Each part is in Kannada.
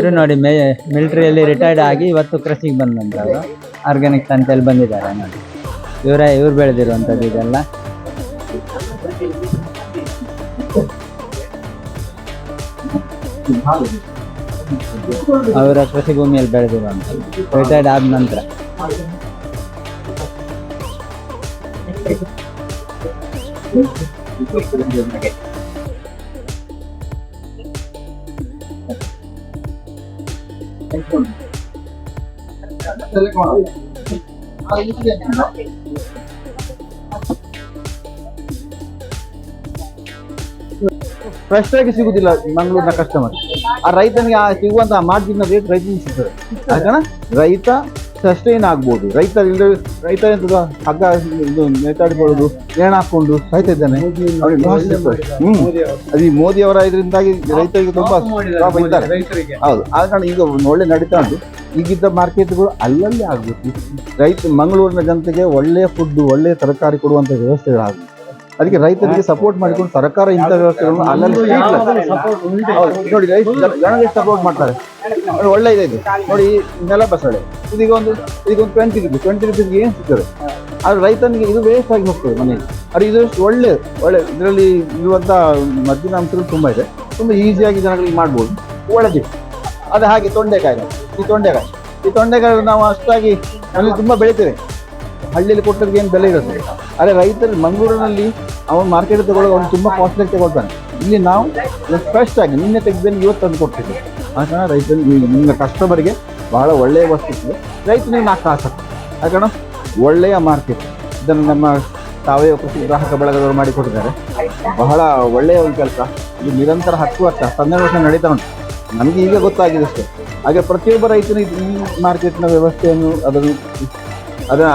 ಇವ್ರು ನೋಡಿ, ಮೇ, ಮಿಲಿಟ್ರಿಯಲ್ಲಿ ರಿಟೈರ್ಡ್ ಆಗಿ ಇವತ್ತು ಕೃಷಿಗೆ ಬಂದಂಥವ್ರು. ಆರ್ಗ್ಯಾನಿಕ್ ಅಂತೇಳಿ ಬಂದಿದ್ದಾರೆ ನೋಡಿ. ಇವರೇ, ಇವ್ರು ಬೆಳೆದಿರುವಂಥದ್ದು ಇದೆಲ್ಲ. ಅವರ ಕೃಷಿ ಭೂಮಿಯಲ್ಲಿ ಬೆಳೆದಿರುವಂಥದ್ದು. ರಿಟೈರ್ಡ್ ಆದ ನಂತರ. ಫ್ರೆಶ್ ಆಗಿ ಸಿಗುದಿಲ್ಲ ಮಂಗಳೂರಿನ ಕಸ್ಟಮರ್ ಆ ರೈತನಿಗೆ ಆ ಸಿಗುವಂತ ಮಾರ್ಜಿನ್ ರೇಟ್ ರೈತನಿಗೆ ಸಿಗ್ತದೆ. ಯಾಕಂದ್ರೆ ರೈತ ಸಸ್ಟೈನ್ ಆಗ್ಬೋದು. ರೈತ ರೈತರ ಹಗ್ಗ ಇದು ನೇತಾಡಿಕೊಳ್ಳೋದು ನೇಣು ಹಾಕೊಂಡು ಸಾಯ್ತಾ ಇದ್ದಾನೆ. ಹ್ಮ್. ಅದು ಈ ಮೋದಿ ಅವರ ಇದರಿಂದಾಗಿ ರೈತರಿಗೆ ತುಂಬಾ ಲಾಭ ಇದ್ದಾರೆ. ಹೌದು. ಆದ ಕಾರಣ ಈಗ ಒಳ್ಳೆ ನಡೀತಾ ಉಂಟು ಈಗಿದ್ದ ಮಾರ್ಕೆಟ್ಗಳು ಅಲ್ಲಲ್ಲಿ ಆಗ್ಬೇಕು. ರೈತ ಮಂಗಳೂರಿನ ಜನತೆಗೆ ಒಳ್ಳೆಯ ಫುಡ್ ಒಳ್ಳೆಯ ತರಕಾರಿ ಕೊಡುವಂತ ವ್ಯವಸ್ಥೆಗಳಾಗಬೇಕು. ಅದಕ್ಕೆ ರೈತರಿಗೆ ಸಪೋರ್ಟ್ ಮಾಡಿಕೊಂಡು ಸರ್ಕಾರ ಇಂಥ ವ್ಯವಸ್ಥೆಗಳನ್ನು ಅಲ್ಲಲ್ಲಿ ನೋಡಿ ರೈತ ಸಪೋರ್ಟ್ ಮಾಡ್ತಾರೆ. ಒಳ್ಳೆ ಇದೆ ನೋಡಿ ನೆಲ ಬಸಳೆ. ಇದೀಗ ಒಂದು ಇದೀಗ ಒಂದು ಟ್ವೆಂಟಿ ರುಪೀಸ್ ಟ್ವೆಂಟಿ ರುಪೀಸ್ಗೆ ಏನು ಸಿಗ್ತದೆ? ಆದ್ರೆ ರೈತನಿಗೆ ಇದು ವೇಸ್ಟ್ ಆಗಿ ಹೋಗ್ತದೆ ಮನೆಗೆ ಅದು ಇದು ಒಳ್ಳೆ ಒಳ್ಳೆ, ಇದರಲ್ಲಿ ಇರುವಂಥ ಮದ್ದಿನ ಅಂಶಗಳು ತುಂಬಾ ಇದೆ. ತುಂಬಾ ಈಸಿಯಾಗಿ ಜನಗಳಿಗೆ ಮಾಡ್ಬೋದು. ಒಳ್ಳೆದಿದೆ ಅದು ಹಾಗೆ ತೊಂಡೆಕಾಯಿ. ಈ ತೊಂಡೆಕಾಯಿ. ಈ ತೊಂಡೆಕಾಯಿ ನಾವು ಅಷ್ಟಾಗಿ ಅಲ್ಲಿ ತುಂಬಾ ಬೆಳಿತೇವೆ. ಹಳ್ಳಿಯಲ್ಲಿ ಕೊಟ್ಟರಿಗೆ ಏನು ಬೆಲೆ ಇರುತ್ತೆ ಆದರೆ ರೈತರು ಮಂಗಳೂರಿನಲ್ಲಿ ಅವನು ಮಾರ್ಕೆಟ್ ತಗೊಳ್ಳೋದು ಅವ್ನು ತುಂಬಾ ಕಾಸ್ಟ್ಲಿ ತಗೊಳ್ತಾನೆ. ಇಲ್ಲಿ ನಾವು ಫ್ರೆಶ್ ಆಗಿ, ನಿನ್ನೆ ತೆಗೆದೇನು ಇವತ್ತು ತಂದು ಕೊಡ್ತೀವಿ ಆ ರೈತನ ನಿಮ್ಮ ಕಸ್ಟಮರ್ಗೆ ಬಹಳ ಒಳ್ಳೆಯ ವಸ್ತು ಇದೆ. ರೈತನಿಗೆ ನಾಲ್ಕು ಕಾಸಕ್ಕೆ ಯಾಕಂದ್ರೆ ಒಳ್ಳೆಯ ಮಾರ್ಕೆಟ್ ಇದನ್ನು ನಮ್ಮ ಸಾವಯವ ಕೃಷಿ ಗ್ರಾಹಕ ಬಳಗದವರು ಮಾಡಿಕೊಟ್ಟಿದ್ದಾರೆ ಬಹಳ ಒಳ್ಳೆಯ ಒಂದು ಕೆಲಸ. ಇದು ನಿರಂತರ ಹತ್ತು ವರ್ಷ ಹನ್ನೆರಡು ವರ್ಷ ನಡೀತಾ ಉಂಟು. ನಮಗೆ ಈಗ ಗೊತ್ತಾಗಿದೆ ಅಷ್ಟೇ. ಹಾಗೆ ಪ್ರತಿಯೊಬ್ಬ ರೈತನು ಈ ಮಾರ್ಕೆಟ್ನ ವ್ಯವಸ್ಥೆಯನ್ನು ಅದನ್ನು ಅದರ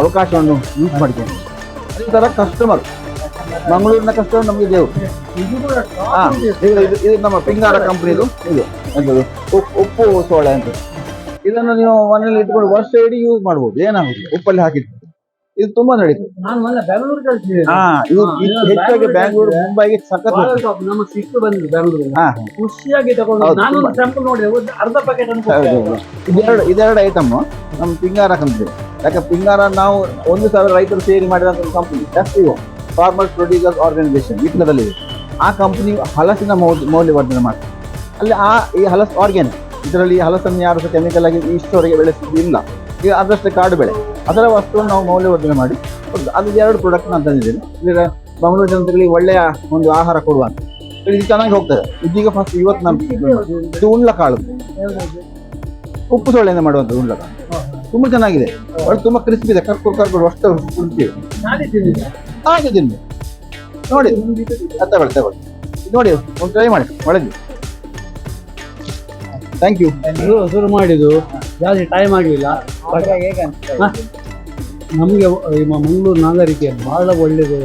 ಅವಕಾಶವನ್ನು ಯೂಸ್ ಮಾಡಿಕೊಂಡು ಅದೇ ಥರ ಕಸ್ಟಮರ್ ಮಂಗಳೂರಿನ ಕಸ್ಟಮರ್ ನಮಗೆ ದೇವ್ ಹಾ ಇದು ಇದು- ನಮ್ಮ ಪಿಂಗಾರ ಕಂಪ್ನಿದು ಇದು ಎಂಥದ್ದು ಉಪ್ಪು ಉಪ್ಪು ಸೋಳೆ ಅಂತ. ಇದನ್ನು ನೀವು ಮನೇಲಿ ಇಟ್ಕೊಂಡು ವರ್ಷ ಇಡೀ ಯೂಸ್ ಮಾಡ್ಬೋದು. ಏನಾಗುತ್ತೆ? ಉಪ್ಪಲ್ಲಿ ಹಾಕಿದ್ದು ಇದು ತುಂಬಾ ನಡೀತು ಹಾ ಇದು ಹೆಚ್ಚಾಗಿ ಬ್ಯಾಂಗ್ಳೂರು ಮುಂಬೈಗೆ ಸಖತ್ ನಮ್ಮ ಸಿಸ್ಟರ್ ಬಂದಿದ್ರು ಬೆಂಗಳೂರಿಗೆ ಹಾ ಖುಷಿಯಾಗಿ ತಗೊಂಡು ನಾನು. ಸ್ಯಾಂಪಲ್ ನೋಡಿದೆ. ಒಂದು ಅರ್ಧ ಪ್ಯಾಕೆಟ್. ಇದೆರಡು ಇದೆರಡು ಐಟಮ್ ನಮ್ಮ ಪಿಂಗಾರ ಕಂಪ್ನಿ ಯಾಕೆ ಪಿಂಗಾರ ನಾವು ಒಂದು ಸಾವಿರ ರೈತರು ಸೇರಿ ಮಾಡಿದಂತ ಕಂಪ್ನಿ ಜಾಸ್ತಿ ಇವು. ಫಾರ್ಮರ್ ಪ್ರೊಡ್ಯೂಸರ್ಸ್ ಆರ್ಗನೈಸೇಷನ್ ಇಟ್ನದಲ್ಲಿ ಆ ಕಂಪ್ನಿ ಹಲಸಿನ ಮೌಲ್ಯ ಮೌಲ್ಯವರ್ಧನೆ ಮಾಡ್ತದೆ. ಅಲ್ಲಿ ಆ, ಈ ಹಲಸು ಆರ್ಗ್ಯಾನಿಕ್ ಇದರಲ್ಲಿ ಹಲಸನ್ನು ಯಾರು ಸಹ ಕೆಮಿಕಲ್ ಆಗಿ ಇಷ್ಟವರೆಗೆ ಬೆಳೆಸಿದ್ದು ಇಲ್ಲ. ಈಗ ಅದರಷ್ಟು ಕಾಡು ಬೆಳೆ. ಅದರ ವಸ್ತುವನ್ನು ನಾವು ಮೌಲ್ಯವರ್ಧನೆ ಮಾಡಿ. ಅದು ಎರಡು ಪ್ರಾಡಕ್ಟ್ ನಾನು ತಂದಿದ್ದೇನೆ ಇದರ ಮಂಗಳೂರು ಜನತೆಗಳಿಗೆ ಒಳ್ಳೆಯ ಒಂದು ಆಹಾರ ಕೊಡುವಂತ ಇದು ಚೆನ್ನಾಗಿ ಹೋಗ್ತದೆ. ಇದೀಗ ಫಸ್ಟ್ ಇವತ್ತು ನಮ್ಮ ಇದು ಉಳ್ಳ ಕಾಳು. ಉಪ್ಪು ಸೊಳ್ಳೆಯಿಂದ ಮಾಡುವಂಥದ್ದು ಉಳ್ಳ ಕಾಳು. ತುಂಬಾ ಚೆನ್ನಾಗಿದೆ. ಒಳ್ಳೆ, ತುಂಬ ಕ್ರಿಸ್ಪಿ ಇದೆ. ಕರ್ಕೊಂಡು ಕರ್ಕೊಂಡು ಅಷ್ಟು ಕ್ರಿಸ್ಪಿ ಹಾಗೆ ತಿನ್ನಿ ನೋಡಿ ತಗೊಳ್ಳಿ ತಗೊಳ್ಳಿ. ನೋಡಿ ಒಂದು ಟ್ರೈ ಮಾಡಿ ಒಳಗೆ. ಥ್ಯಾಂಕ್ ಯು ಶುರು ಮಾಡಿದ್ದು. ಜಾಸ್ತಿ ಟೈಮ್ ಆಗಲಿಲ್ಲ. ನಮಗೆ ಮಂಗಳೂರು ನಾಗರಿಕೆ ಬಹಳ ಒಳ್ಳೆಯದು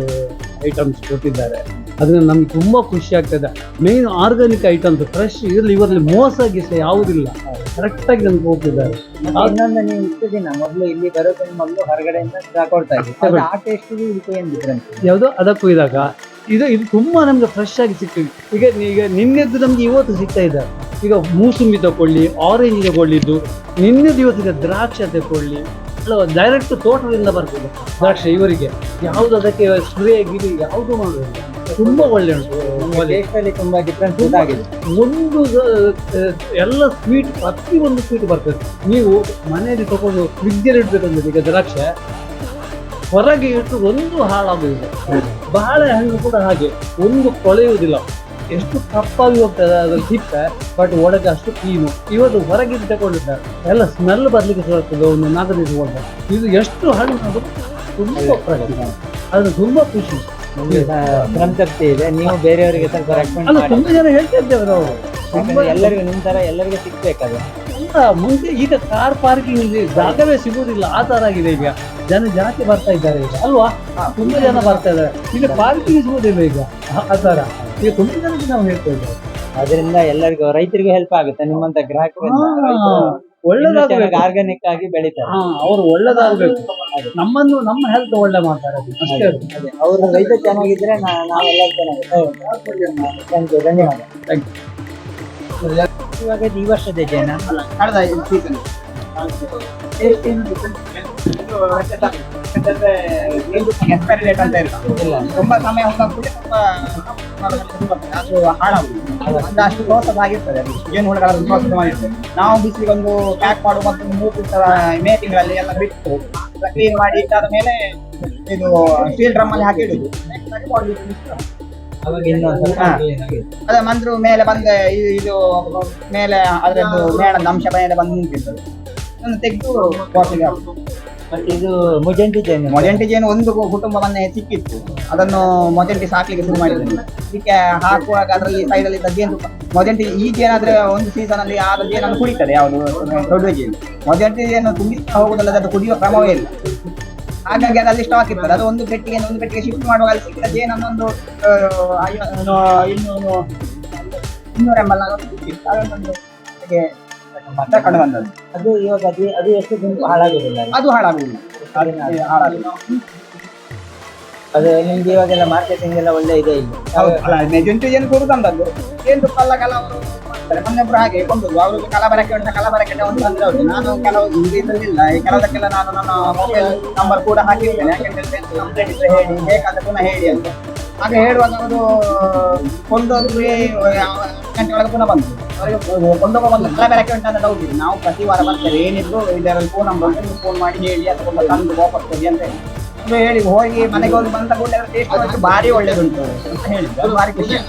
ಐಟಮ್ಸ್ ಕೊಟ್ಟಿದ್ದಾರೆ. ಅದರಿಂದ ನಮ್ಗೆ ತುಂಬಾ ಖುಷಿ ಆಗ್ತದೆ. ಮೇನ್ ಆರ್ಗಾನಿಕ್ ಐಟಮ್ಸ್ ಫ್ರೆಶ್ ಇರಲಿ ಇವರಲ್ಲಿ ಮೋಸ ಗೀಸ ಯಾವುದಿಲ್ಲ ಕರೆಕ್ಟಾಗಿ ನಮ್ಗೆ ಹೋಗ್ತಿದ್ದಾರೆ. ಇನ್ನೊಂದು ನೀವು ಇಷ್ಟು ದಿನ ಮೊದಲು ಇಲ್ಲಿ ಬರೋದನ್ನ ಮೊದಲು ಹೊರಗಡೆಯಿಂದ ಕೊಡ್ತಾ ಇದ್ದೀವಿ ಆ ಟೇಸ್ಟಿಗೂ ಇದಕ್ಕೂ ಏನು ಡಿಫ್ರೆನ್ಸ್ ಯಾವುದೋ ಅದಕ್ಕೂ ಇದಾಗ ಇದು ಇದು ತುಂಬಾ ನಮ್ಗೆ ಫ್ರೆಶ್ ಆಗಿ ಸಿಕ್ತು ಈಗ ಈಗ ನಿನ್ನೆದ್ದು ನಮ್ಗೆ ಇವತ್ತು ಸಿಗ್ತಾ ಇದೆ. ಈಗ ಮೂಸುಂಬಿ ತಗೊಳ್ಳಿ ಆರೆಂಜ್ ತಗೊಳ್ಳಿದ್ದು ನಿನ್ನೆದ್ದು ಇವತ್ತಿಗೆ ದ್ರಾಕ್ಷಿ ತಗೊಳ್ಳಿ ಡೈರೆಕ್ಟ್ ತೋಟದಿಂದ ಬರ್ತದೆ. ದ್ರಾಕ್ಷಿ ಇವರಿಗೆ. ಯಾವುದು ಅದಕ್ಕೆ ಸ್ಪ್ರೇ ಗಿರಿ ಯಾವುದು ಮಾಡೋದಿಲ್ಲ. ತುಂಬ ಒಳ್ಳೆ ಉಂಟು. ತುಂಬಾ ಡಿಫ್ರೆನ್ಸ್ ಗೊತ್ತಾಗಿದೆ ಒಂದು ಎಲ್ಲ ಸ್ವೀಟ್ ಪ್ರತಿ ಒಂದು ಸ್ವೀಟ್ ಬರ್ತದೆ. ನೀವು ಮನೆಯಲ್ಲಿ ತಗೊಂಡು ಫ್ರಿಜ್ಜಲ್ಲಿ ಇಡ್ಬೇಕಂದ್ರೆ ಈಗ ದ್ರಾಕ್ಷೆ ಹೊರಗೆ ಇಟ್ಟು ಒಂದು ಹಾಳಾಗುವುದಿಲ್ಲ ಬಾಳೆಹಣ್ಣು ಕೂಡ ಹಾಗೆ. ಒಂದು ಕೊಳೆಯುವುದಿಲ್ಲ. ಎಷ್ಟು ಕಪ್ಪಾಗಿ ಹೋಗ್ತದೆ ಅದ್ರಲ್ಲಿ ಹಿಟ್ಟ ಬಟ್ ಒಳಗೆ ಅಷ್ಟು ಕ್ಲೀನು ಇವತ್ತು ಹೊರಗಿದ್ದು ತಗೊಂಡಿದ್ದಾರೆ ಎಲ್ಲ ಸ್ಮೆಲ್ ಬರ್ಲಿಕ್ಕೆ ಶುರು ಆಗ್ತದೆ ಒಂದು ನಾಲ್ಕು ಹೋದ ಇದು ಎಷ್ಟು ಹಣ್ಣು ಅದು? ತುಂಬಾ ಅದು ತುಂಬಾ ಖುಷಿ. ಸಂತೃಪ್ತಿ ಇದೆ. ನೀವು ಬೇರೆಯವರಿಗೆ ಸ್ವಲ್ಪ ರೆಕಮೆಂಡ್ ಮಾಡಿ ತುಂಬಾ ಜನ ಹೇಳ್ತಾ ಇದ್ದೇವೆ ನಾವು ಯಾಕಂದ್ರೆ ಎಲ್ಲರಿಗೂ ನಿಮ್ಮ ತರ ಎಲ್ಲರಿಗೂ ಸಿಗ್ಬೇಕದು ಇಲ್ಲ ಮುಂದೆ ಈಗ ಕಾರ್ ಪಾರ್ಕಿಂಗ್ ಇಲ್ಲಿ ಜಾಗವೇ ಸಿಗುವುದಿಲ್ಲ. ಆ ತರ ಆಗಿದೆ ಈಗ. ಜನ ಜಾಸ್ತಿ ಬರ್ತಾ ಇದ್ದಾರೆ ಈಗ. ಅಲ್ವಾ? ತುಂಬಾ ಜನ ಬರ್ತಾ ಇದ್ದಾರೆ. ಈಗ ಪಾರ್ಕಿಂಗ್ ಸಿಗುವುದಿಲ್ಲ ಈಗ. ಆ- ಥರ ಈಗ ತುಂಬಾ ಜನಕ್ಕೆ ನಾವು ಹೇಳ್ತಾ ಇದ್ದೇವೆ. ಅದರಿಂದ ಎಲ್ಲರಿಗೂ ರೈತರಿಗೂ ಹೆಲ್ಪ್ ಆಗುತ್ತೆ. ನಿಮ್ಮಂತ ಗ್ರಾಹಕರಿಂದ ಒಳ್ಳೇದಾಗಬೇಕು. ಆರ್ಗಾನಿಕ್ ಆಗಿ ಬೆಳೀತಾರೆ. ಅವ್ರು ಅವರು ಒಳ್ಳೇದಾಗಬೇಕು. ನಮ್ಮನ್ನು ನಮ್ಮ ಹೆಲ್ತ್ ಒಳ್ಳೆ ಮಾಡ್ತಾರೆ ಅಷ್ಟೇ ಅದೇ ಅವರು ರೈತ ಚೆನ್ನಾಗಿದ್ರೆ ನಾ- ನಾವೆಲ್ಲ ಚೆನ್ನಾಗಿದ್ದೇವೆ ಥ್ಯಾಂಕ್ ಯು ಧನ್ಯವಾದ. Thank you. ಇವಾಗ ಈ ವರ್ಷದ ಜನ ಕಳೆದ ಸೀಸನ್ ಎಕ್ಸ್ಪೈರಿ ಡೇಟ್ ಅಂತ ಇರ್ತದೆ ತುಂಬಾ ಸಮಯ ಕೂಡಲೇ ತುಂಬಾ ಅದು ಹಾಳಾಗುದು. ಅದು ಅಷ್ಟು ಪ್ರೋಸೆಸ್ ಆಗಿರ್ತದೆ. ಅದು ಜೇನು ಹುಳುಗಳ ಪ್ರೋಸೆಸ್ ಮಾಡಿರ್ತದೆ ನಾವು ಬಿಸಿಲಿಗೆ ಒಂದು ಪ್ಯಾಕ್ ಮಾಡುವ ಮತ್ತು ಮೂರು ದಿವಸ ಮೇ ತಿಂಗಳಲ್ಲಿ ಎಲ್ಲ ಬಿಟ್ಟು ಕ್ಲೀನ್ ಮಾಡಿ ಇಟ್ಟಾದ ಮೇಲೆ ಇದು ಸ್ಟೀಲ್ ಡ್ರಮ್ ಅಲ್ಲಿ ಹಾಕಿ ಇಡುದು. ಅದೇ ಮಂದ್ರು ಮೇಲೆ ಬಂದ. ಇದು ಇದು ಮೇಲೆ ಅದರದ್ದು ಮೇಣದ ಅಂಶ ಮೇಲೆ ಬಂದು ನಿಂತಿರ್ತದೆ ಅದನ್ನು ತೆಗೆದು ಬಾಟ್ಲಿಗೆ ಹಾಕುದು. ಇದು ಮುಜಂಟಿ ಜೇನು ಜೇನು ಒಂದು ಕುಟುಂಬವನ್ನೇ ಸಿಕ್ಕಿತ್ತು. ಅದನ್ನು ಮೊಜೆಂಟಿ ಸಾಕ್ಲಿಕ್ಕೆ ಶುರು ಮಾಡಿದ್ದೇನೆ ಇದಕ್ಕೆ ಹಾಕುವಾಗ ಅದರಲ್ಲಿ ಸೈಡ್ ಅಲ್ಲಿ ಇದ್ದ ಜೇನು ಮೊಜೆಂಟಿ ಈ ಜೇನಾದ್ರೆ ಒಂದು ಸೀಸನ್ ಅಲ್ಲಿ ಆದ ಜೇನನ್ನು ಕುಡಿತಾರೆ? ಯಾವುದು? ದೊಡ್ಡ ಜೇನು ಮೊಜೆಂಟಿ ಜೇನು ತುಂಬಿಸ್ತಾ ಹೋಗುದಲ್ಲ ಅದು ಕುಡಿಯುವ ಕ್ರಮವೇ ಇಲ್ಲ. ಹಾಗಾಗಿ ಅದು ಅಲ್ಲಿ ಸ್ಟಾಕ್ ಇರ್ತದೆ. ಅದು ಒಂದು ಪೆಟ್ಟಿಗೆ ಒಂದು ಪೆಟ್ಟಿಗೆ ಶಿಫ್ಟ್ ಮಾಡುವಾಗ ಅಲ್ಲಿ ಸಿಕ್ಕಿದ ಜೇನನ್ನು ಒಂದು ಆ, ಐವ- ಏನು, ಇನ್ನೂರು ಇನ್ನೂರ ಎಂ ಎಲ್ ಅದನ್ನೊಂದು ತಕೊಂಡು ಬಂದದ್ದು ಅದು ಇವಾಗ ಅದು ಅದು ಎಷ್ಟು ದಿನ ಹಾಳಾಗುದಿಲ್ಲ? ಅದು ಹಾಳಾಗುವುದಿಲ್ಲ ಹಾಳಾಗಿಲ್ಲ ಅದು ನಿಮ್ಗೆ ಇವಾಗೆಲ್ಲ ಮಾರ್ಕೆಟಿಂಗ್ ಎಲ್ಲ ಒಳ್ಳೆ ಇದೆ ಇಲ್ಲ ಅಲ್ಲ ಮೆಜೆಂಟಿ ಏನು ಕೊಡು ತಂದದ್ದು ಏನು ತುಪ್ಪಲ್ಲ ಕೆಲವರು ಮೊನ್ನೆಬ್ರು ಹಾಗೆ ಕೊಂಡದ್ದು ಅವರು ಕಲಬರಕೆ ಉಂಟ ಕಲಬರಕೆ ಒಂದು ಅಂದ್ರೆ ಅವರು ನಾನು ಕೆಲವು ಇದ್ರಲ್ಲಿಲ್ಲ ಈ ಕೆಲವದಕ್ಕೆಲ್ಲ ನಾನು ನನ್ನ ಮೊಬೈಲ್ ನಂಬರ್ ಕೂಡ ಹಾಕಿರ್ತೇನೆ ಯಾಕೆಂದ್ರೆ ಕಂಪ್ಲೇಂಟ್ ಇದ್ರೆ ಹೇಳಿ ಬೇಕಾದ ಪುನಃ ಹೇಳಿ ಅಂತ ಹಾಗೆ ಹೇಳುವಾಗ ಅವರು ಕೊಂಡೋಗಿ ಗಂಟೆ ಒಳಗೆ ಪುನಃ ಬಂತು ಒಂದು ಹತ್ರ ಬೆಳಕೆ ಉಂಟ ಅಂತ ನಾವು ಪ್ರತಿ ವಾರ ಬರ್ತೇವೆ ಏನಿದ್ರು ಇದರಲ್ಲಿ ಫೋನ್ ನಂಬರ್ ಫೋನ್ ಮಾಡಿ ಹೇಳಿ ಅಥವಾ ತಂದು ವಾಪಸ್ ಕೊಡಿ ಅಂತ ಹೇಳಿ ಹೇಳಿ ಹೋಗಿ ಮನೆಗೆ ಹೋಗಿ ಬಂದ ಕೂಡಲೇ ಟೇಸ್ಟ್ ಮಾಡಿ ಭಾರಿ ಒಳ್ಳೇದುಂಟು ಅಂತ ಹೇಳಿದ್ರು ಅದು ಭಾರಿ ಖುಷಿ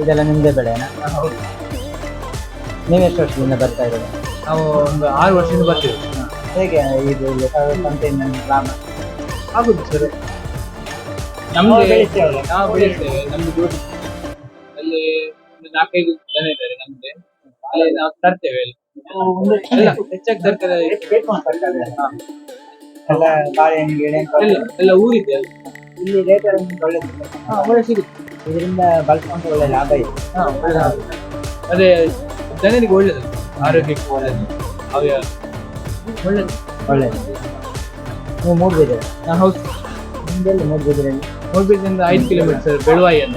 ಇದೆಲ್ಲ ನಿಮ್ದೇ ಬೆಳೆನಾ ನೀವು ಎಷ್ಟು ವರ್ಷದಿಂದ ಬರ್ತಾ ಇರೋದು? ನಾವು ಒಂದು ಆರು ವರ್ಷದಿಂದ ಬರ್ತೀವಿ. ಹೇಗೆ ಇದು ಕಂಟೈನ್ ಗ್ರಾಮ? ಆಗುದು ಸರ್. ನಮ್ಗೆ ಬೆಳಿತೇವಲ್ಲ? ನಾವು ಬೆಳಿತೇವೆ ನಮ್ಗೆ ಜೋಡಿ ಅಲ್ಲಿ ಒಂದು ನಾಲ್ಕೈದು ಜನ ಇದ್ದಾರೆ ನಮ್ಗೆ. ಅಲ್ಲಿ ನಾವು ತರ್ತೇವೆ ಅಲ್ಲಿ. ಎಲ್ಲ ಹೆಚ್ಚಾಗಿ ತರ್ತೇವೆ ಎಲ್ಲ ಬಾಳೆಹಣ್ಣು ಗಿಡ ಎಲ್ಲ ಎಲ್ಲ ಊರಿದೆ ಅಲ್ಲಿ. ಇಲ್ಲಿ ರೇಟ್ ನಿಮ್ಗೆ ಒಳ್ಳೆ ಸಿಗುತ್ತೆ. ಇದರಿಂದ ಬಳಸ್ಕೊಂಡು ಒಳ್ಳೆ ಲಾಭ ಇದೆ. ಅದೇ ಜನರಿಗೆ ಒಳ್ಳೇದು ಆರೋಗ್ಯಕ್ಕೆ ಒಳ್ಳೇದು. ಅವ್ಯ ಒಳ್ಳೇದು ಒಳ್ಳೆದು. ನೀವು ಮೂಡ್ಬಿದ್ದೀರ? ಹಾ, ಹೌದು. ನಿಮ್ದೆಲ್ಲ ಮೂಡ್ಬಿದ್ದೀರಲ್ಲಿ ಮೂಡ್ಬೇಕಿಂದ ಐದು ಕಿಲೋಮೀಟರ್ ಬೆಳವಾಯಿ ಅಂತ.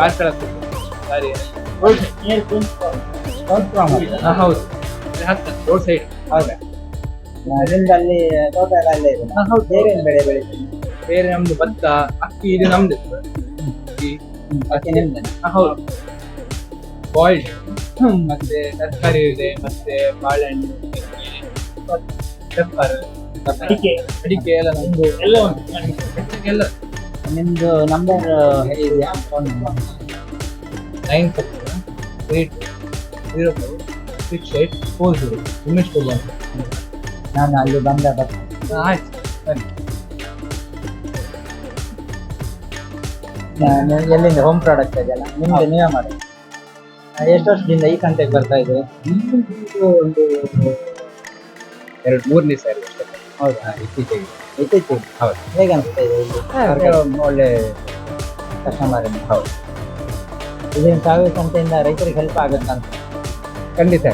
ಕಾರ್ಕಳ ದಾರಿ. ಹೌದು. ಹತ್ರ ರೋಡ್ ಸೈಡ್ ಹೌದಾ? ಅದರಿಂದ ಅಲ್ಲಿ ತೋಟ ಎಲ್ಲ ಅಲ್ಲೇ ಇದೆ. ಹೌದು. ಬೇರೆ ಏನು ಬೆಳೆ ಬೆಳಿತೀರಿ? ಬೇರೆ ನಮ್ದು ಭತ್ತ ಅಕ್ಕಿ ಇದು ನಮ್ದು. ಅಕ್ಕಿ ಅಕ್ಕಿ ನಿಮ್ದು? ಹೌದು. ಬಾಯ್ಲ್ಡ್ ಮತ್ತೆ ತರಕಾರಿ ಇದೆ ಮತ್ತೆ ಬಾಳೆಹಣ್ಣು ಪೆಪ್ಪರ್ ಅಡಿಕೆ. ಅಡಿಕೆ ಎಲ್ಲ ನಮ್ದು ಎಲ್ಲ ಉಂಟು. ಎಲ್ಲ. ನಿಮ್ದು ನಂಬರ್ ಇದೆಯಾ phone nine eight zero four six eight four zero Umesh Kumar ನಾನು ಅಲ್ಲಿ ಬಂದ ಬರ್ತೇನೆ ಆಯ್ತು. ಸರಿ ನಾನು ಎಲ್ಲಿಂದ ಹೋಮ್ ಪ್ರಾಡಕ್ಟ್ ಇದೆಯಲ್ಲ? ನಿಮ್ಗೆ ನೀವೇ ಮಾಡಿ ಎಷ್ಟು ವರ್ಷದಿಂದ ಈ ಕಂಟೆಗೆ ಬರ್ತಾ ಇದೆ? ಒಂದು ಎರಡು ಮೂರನೇ ಸಾರಿ ಹೌದು? ಇತ್ತೀಚೆಗೆ. ಇತ್ತೀಚೆಗೆ? ಹೌದು. ಹೇಗೆ ಅನಿಸ್ತಾ ಇದೆ? ಇಲ್ಲಿ ಒಳ್ಳೆ ಕಸ್ಟಮರ್ ಹೌದು. ಇದನ್ನ ಸಾವಿರ ಸಂತೆಯಿಂದ ರೈತರಿಗೆ ಹೆಲ್ಪ್ ಆಗುತ್ತೆ ಅಂತ? ಖಂಡಿತ.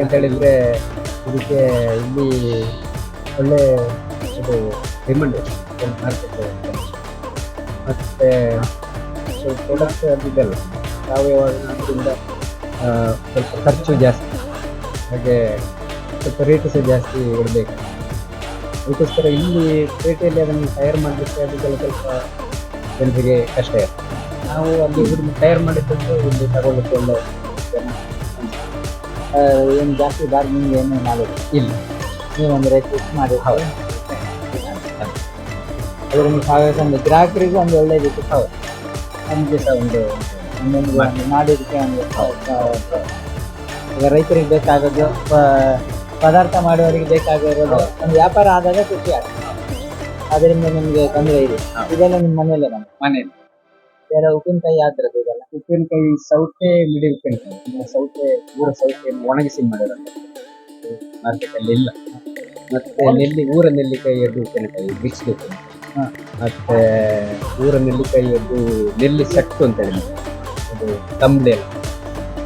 ಅಂತ ಹೇಳಿದ್ರೆ ಇದಕ್ಕೆ ಇಲ್ಲಿ ಒಳ್ಳೆ ಇದು ಡಿಮಾಂಡ್ ಮಾರ್ಕೆಟ್ ಮತ್ತು ಪ್ರಾಡಕ್ಟ್ ಅದಿದೆಲ್ಲ ಸಾವಯವ ಸ್ವಲ್ಪ ಖರ್ಚು ಜಾಸ್ತಿ. ಹಾಗೆ ಸ್ವಲ್ಪ ರೇಟ್ ಸಹ ಜಾಸ್ತಿ ಇರಬೇಕು. ಅದಕ್ಕೋಸ್ಕರ ಇಲ್ಲಿ ಪೇಟೆಯಲ್ಲಿ ಅದನ್ನು ತಯಾರು ಮಾಡಲಿಕ್ಕೆ ಅದಕ್ಕೆಲ್ಲ ಸ್ವಲ್ಪ ಜನರಿಗೆ ಕಷ್ಟ ಇರುತ್ತೆ. ನಾವು ಅಲ್ಲಿ ಇವ್ರನ್ನ ತಯಾರು ಮಾಡಿ ಇಲ್ಲಿ ತಗೊಳ್ಳಿಕ್ಕೆ ಆ, ಏನು ಜಾಸ್ತಿ ಬಾರ್ಗಿಂಗ್ ಏನು ಮಾಡೋದು ಇಲ್ಲ. ನೀವು ಒಂದು ರೇಟ್ ಫಿಕ್ಸ್ ಮಾಡಿ. ಅದರಿಂದ ಸಾವಿರ ಸಂತೆ ಗ್ರಾಹಕರಿಗೂ ಒಂದು ಒಳ್ಳೆ ರೀತಿ ಹೌದು. ನಮಗೆ ಸಹ ಒಂದು ಒಂದು ಮಾಡೋದಕ್ಕೆ ಈಗ ರೈತರಿಗೆ ಬೇಕಾಗೋದು ಪದಾರ್ಥ ಮಾಡುವವರಿಗೆ ಬೇಕಾಗಿರೋದು ಒಂದು ವ್ಯಾಪಾರ ಆದಾಗ ಖುಷಿ ಆಗ್ತದೆ. ಅದರಿಂದ ನಿಮಗೆ ತೊಂದರೆ ಇದೆ. ಇದೆಲ್ಲ ನಿಮ್ಮ ಮನೆಯಲ್ಲೇ ನಮ್ಮ ಮನೇಲಿ ಬೇರೆ ಉಪ್ಪಿನಕಾಯಿ ಆದ್ರದ್ದು ಇದೆಲ್ಲ? ಉಪ್ಪಿನಕಾಯಿ ಸೌತೆ ಮಿಡಿ ಉಪ್ಪಿನಕಾಯಿ ಸೌತೆ ಊರ ಸೌತೆಯನ್ನು ಒಣಗಿಸಿ ಮಾಡಿರೋದು. ಮಾರ್ಕೆಟಲ್ಲಿ ಇಲ್ಲ. ಮತ್ತೆ ನೆಲ್ಲಿ ಊರ ಉಪ್ಪಿನಕಾಯಿ ಮಿಕ್ಸ್ಡ್ ಉಪ್ಪಿನಕಾಯಿ ಹಾ. ಮತ್ತೆ ಊರ ನೆಲ್ಲಿಕಾಯಿ ಎದ್ದು ನೆಲ್ಲಿ ಸಟ್ಟು ಅಂತ ಹೇಳಿ. ತಂಬ್ಳೆ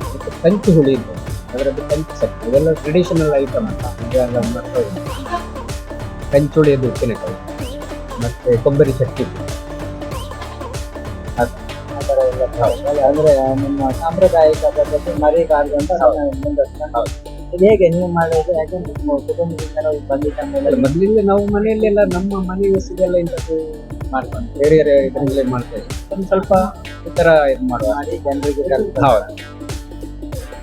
ಮತ್ತೆ ಕಂಚು ಹುಳಿ ಇದೆ ಅದರದ್ದು ಕಂಚು ಸೆಟ್ ಇವೆಲ್ಲ ಟ್ರೆಡಿಷನಲ್ ಐಟಮ್ ಅಂತ. ಇದೆಲ್ಲ ಮರ್ತೋಗಿದೆ ಕಂಚುಳಿಯದ್ದು ಉಪ್ಪಿನಕಾಯಿ ಮತ್ತೆ ಕೊಬ್ಬರಿ ಚಟ್ನಿ. ಆ ಥರ ಎಲ್ಲ ಅಂದ್ರೆ ನಿಮ್ಮ ಸಾಂಪ್ರದಾಯಿಕ ಪದ್ಧತಿ ಮರಿಬಾರ್ದು ಅಂತ ಇದು ಹೇಗೆ ನೀವು ಮಾಡೋದು ಯಾಕೆ ನಿಮ್ಮ ಕುಟುಂಬದಿಂದ ನಾವು ಬಂದಿದ್ದ ಮೊದಲಿಂದ ನಾವು ಮನೆಯಲ್ಲೆಲ್ಲ ನಮ್ಮ ಮನೆ ಯೂಸಿಗೆಲ್ಲ ಇಂಥದ್ದು ಮಾಡ್ಕೊಂಡು ಬೇರೆ ಬೇರೆ ಇದರಲ್ಲೇ ಮಾಡ್ತಾ ಒಂದು ಸ್ವಲ್ಪ ಈ ಥರ ಇದು ಮಾಡುವ. ಮಾಡಿ ಜನರಿಗೆ ಕಲಿತು ಹೌದು.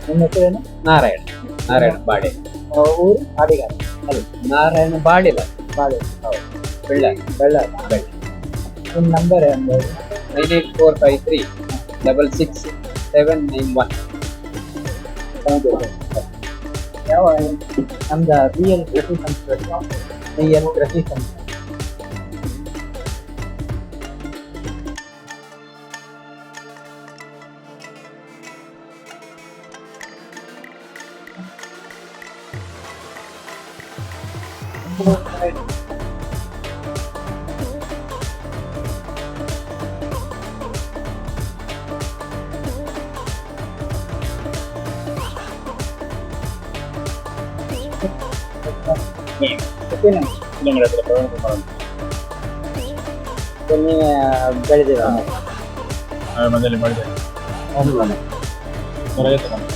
ನಿಮ್ಮ ಹೆಸರೇನು ನಾರಾಯಣ. ನಾರಾಯಣ ಬಾಡೆ ಆ, ಊರು? ಅಡಿಗಾರ ಅಲ್ಲ. ನಾರಾಯಣ ಬಾಡಿಲ್ಲ ಬಾಳೆ. ಹೌದು. ಬೆಳ್ಳಾರಿ ಬೆಳ್ಳಾರಿ ಬೆಳ್ಳ. ನಿಮ್ಮ ನಂಬರ್ ಏನು? Nine eight four five three double six seven nine one. ಯಾವ ನಮ್ದು ಬಿ ಎಲ್ ಕೃಷಿ ಸಂಸ್ಥೆ ಬಿ ಎಲ್ ಕೃಷಿ ಸಂಸ್ಥೆ. ಗೊತ್ತೇನು? ಇದು ನೀವೇ ಬೆಳೆದಿರ ಮನೆಯಲ್ಲಿ ಮಾಡಿದೆ ಹೊರಗೆ ತಗೊಂಡು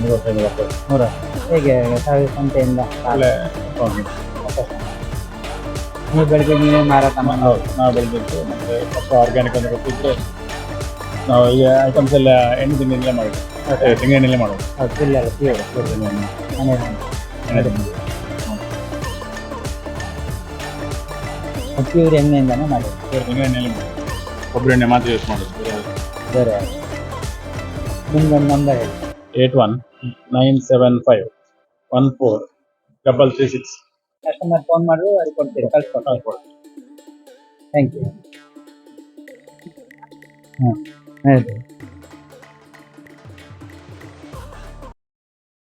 ಮೂವತ್ತೈದು ವರ್ಷ ಹೇಗೆ ಸಾವಿರ ಸಂತೆಯಿಂದ ಒಳ್ಳೆ ತಗೊಂಡು. ನೀವು ಬೆಳೆದು ನೀವೇ ಮಾರಾಟ ಮಾಡಿ ಹೌದು ನಾವು ಬೆಳೆದಿದ್ದು ಮತ್ತೆ ಫಸ್ಟ್ ಆರ್ಗ್ಯಾನಿಕ್ ಅಂತ ಗೊತ್ತಿದ್ರೆ ನಾವು ಈಗ ಐಟಮ್ಸ್ ಎಲ್ಲ ಎಣ್ಣೆ ತಿಂಡಿಯಲ್ಲೇ ಮಾಡೋದು. ತೆಂಗಿನ ತೆಂಗಿನೆಣ್ಣೆಲ್ಲೇ ಮಾಡೋದು. ಇಲ್ಲ ಪ್ಯೂರ್ ತೆಂಗಿನೆಣ್ಣೆ, ಮನೆ ಎಣ್ಣೆ ತಿಂಡಿ. ಪ್ಯೂರ್ ಎಣ್ಣೆಯಿಂದನೇ ಮಾಡಿ ಬೇರೆ ತೆಂಗಿನೆಣ್ಣೆಲ್ಲೇ ಮಾಡೋದು. ಕೊಬ್ಬರಿ ಎಣ್ಣೆ ಮಾತ್ರ ಯೂಸ್ ಮಾಡೋದು. ಬೇರೆ ನಿಮ್ಮ ನಂಬರ್ ಹೇಳಿ. Eight one nine seven five one four double three six customer phone ಮಾಡಿದ್ರು ಅದು ಕೊಡ್ತೀರಿ ಕಳ್ಸ್ಕೊಡ್ತೀವಿ. ಥ್ಯಾಂಕ್ ಯು ಹಾಂ ಆಯ್ತು